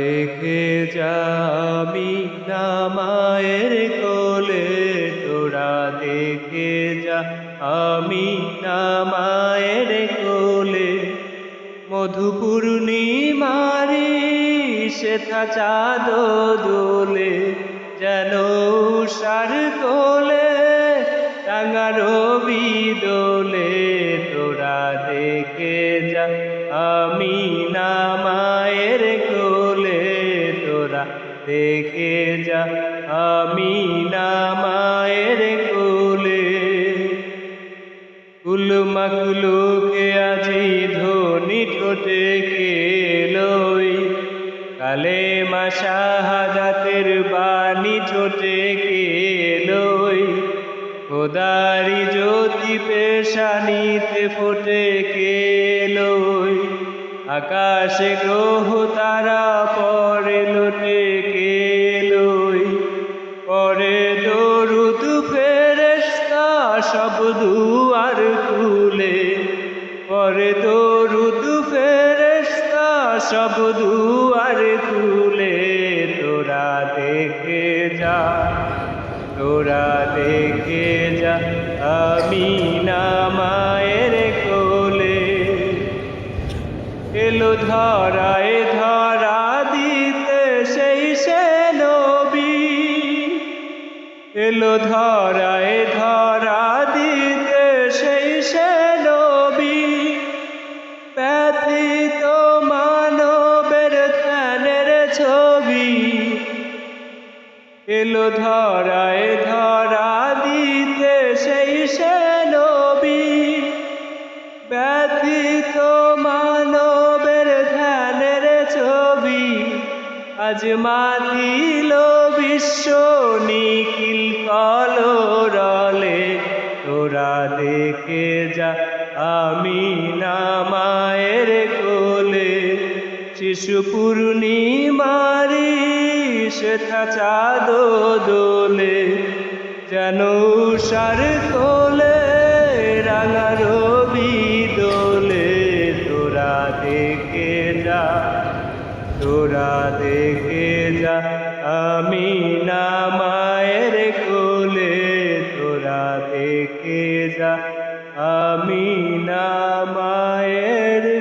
দেখে যামি না মায়ের কোলে তোরা দেখে যা আমি না মায়ের কোলে। মধুপূর্ণিমারি শেথা চাঁদ দোলে, যেন সার কোলে রাঙা রবি দোলে। দেখে যা, আমি না মায়ের কোলে। কুলমাকুলুকে আজি ধনি ঠোঁটে কেলই কালে মাসাহাদাতের বাণী ঠোঁটে কেলই খোদারি জ্যোতি পেশানিতে ফোটে কেলই আকাশে গ্রহ তারা পরে লোটে সব দুয়ার খুলে, পরে দরুদ ফেরেশতা সব দুয়ার খুলে, তোরা দেখে যা, তোরা দেখে যা, আমি না মায়ের কোলে। এলো ধরায় ধরা দিতে সেই সে নবী। এলো ধরায় ধরা এলো ধরায় ধরা দিতে সেই সে নবী। ব্যথিত মানবের ধ্যানের ছবি আজ মাতিল বিশ্ব নিখিল কলরলে। তোরা দেখে যা, আমি না মায়ের শিশু পূর্ণিমারি শেখা চাঁদ দোলে যেন সার তোলে রাঙা রবি দোলে। তোরা দেখে যা, তোরা দেখে যা, আমি না মায়ের কোলে। তোরা দেখে যা, আমি না মায়ের